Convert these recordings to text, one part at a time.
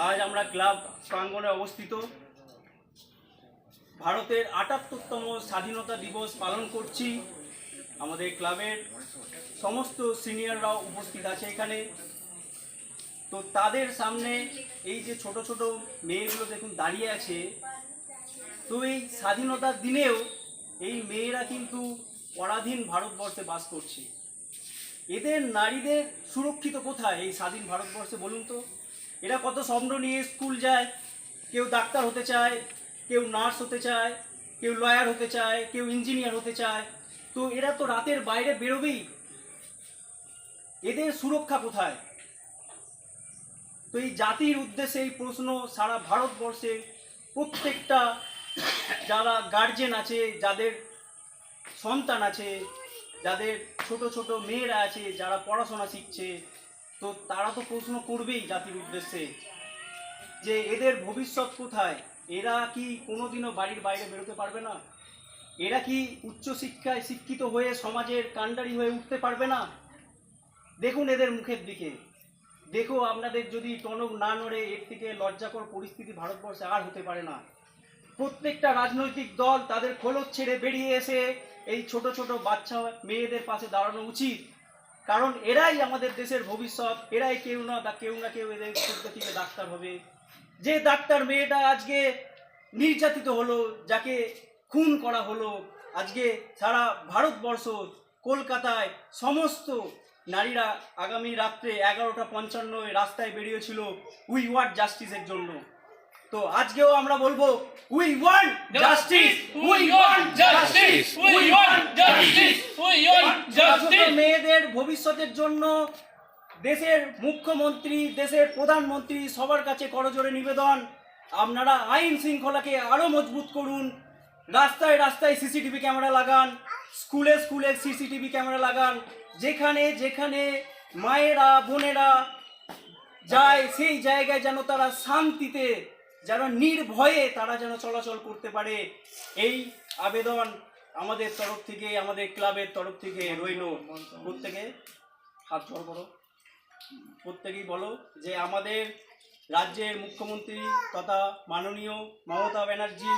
আজ আমরা ক্লাব প্রাঙ্গণে অবস্থিত। ভারতের আটাত্তরতম স্বাধীনতা দিবস পালন করছি। আমাদের ক্লাবের সমস্ত সিনিয়ররাও উপস্থিত আছে এখানে। তো তাদের সামনে এই যে ছোট ছোট মেয়েগুলো দেখুন দাঁড়িয়ে আছে, তো এই স্বাধীনতার দিনেও এই মেয়েরা কিন্তু পরাধীন ভারতবর্ষে বাস করছে। এদের নারীদের সুরক্ষিত কোথায় এই স্বাধীন ভারতবর্ষে বলুন তো? এরা কত স্বপ্ন নিয়ে স্কুল যায়, কেউ ডাক্তার হতে চায়, কেউ নার্স হতে চায়, কেউ লয়ার হতে চায়, কেউ ইঞ্জিনিয়ার হতে চায়। তো এরা তো রাতের বাইরে বেরোবেই। এদের সুরক্ষা কোথায়? তো এই জাতির উদ্দেশ্যে এই প্রশ্ন সারা ভারতবর্ষে প্রত্যেকটা যারা গার্জেন আছে, যাদের সন্তান আছে, যাদের ছোট ছোট মেয়েরা আছে, যারা পড়াশোনা শিখছে তো তারা তো প্রশ্ন করবেই জাতির উদ্দেশ্যে যে এদের ভবিষ্যৎ কোথায়? এরা কি কোনোদিনও বাড়ির বাইরে বেরোতে পারবে না? এরা কি উচ্চশিক্ষায় শিক্ষিত হয়ে সমাজের কাণ্ডারি হয়ে উঠতে পারবে না? দেখুন এদের মুখের দিকে। দেখো আপনাদের যদি টনক না নড়ে, এর থেকে লজ্জাকর পরিস্থিতি ভারতবর্ষে আর হতে পারে না। প্রত্যেকটা রাজনৈতিক দল তাদের খোলস ছেড়ে বেরিয়ে এসে এই ছোট ছোট বাচ্চা মেয়েদের পাশে দাঁড়ানো উচিত। কারণ এরাই আমাদের দেশের ভবিষ্যৎ এরাই কেউ না কেউ না কেউ এদের থেকে ডাক্তার হবে যে ডাক্তার মেয়েটা আজকে নির্যাতিত হলো যাকে খুন করা হলো আজকে সারা ভারতবর্ষ কলকাতায় সমস্ত নারীরা আগামী রাত্রে এগারোটা পঞ্চান্নয় রাস্তায় বেরিয়েছিল উই ওয়ান্ট জাস্টিসের জন্য তো আজকেও আমরা বলব we want justice want justice! We want justice! মেয়েদের ভবিষ্যতের জন্য দেশের মুখ্যমন্ত্রী দেশের প্রধানমন্ত্রী সবার কাছে করজোরে নিবেদন। আপনারা আইন শৃঙ্খলাকে আরও মজবুত করুন। রাস্তায় রাস্তায় সিসিটিভি ক্যামেরা লাগান। স্কুলে স্কুলে সিসিটিভি ক্যামেরা লাগান। যেখানে যেখানে মায়েরা বোনেরা যায় সেই জায়গায় যেন তারা শান্তিতে যেন নির্ভয়ে তারা যেন চলাচল করতে পারে। এই আবেদন আমাদের তরফ থেকে, আমাদের ক্লাবের তরফ থেকে রইল প্রত্যেকে। হাত জড় করো। প্রত্যেকেই বলো যে আমাদের রাজ্যের মুখ্যমন্ত্রী তথা মাননীয় মমতা ব্যানার্জি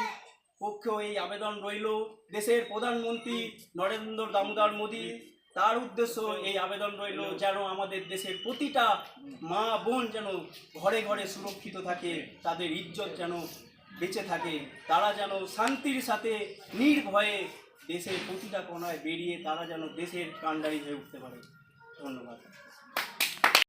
পক্ষেও এই আবেদন রইল। দেশের প্রধানমন্ত্রী নরেন্দ্র দামোদর মোদী, তার উদ্দেশ্য এই আবেদন রইল যেন আমাদের দেশের প্রতিটা মা বোন যেন ঘরে ঘরে সুরক্ষিত থাকে, তাদের ইজ্জত যেন বেঁচে থাকে, তারা যেন শান্তির সাথে নির্ভয়ে দেশের প্রতিটা কোনায় বেরিয়ে তারা যেন দেশের কাণ্ডারি হয়ে উঠতে পারে। ধন্যবাদ।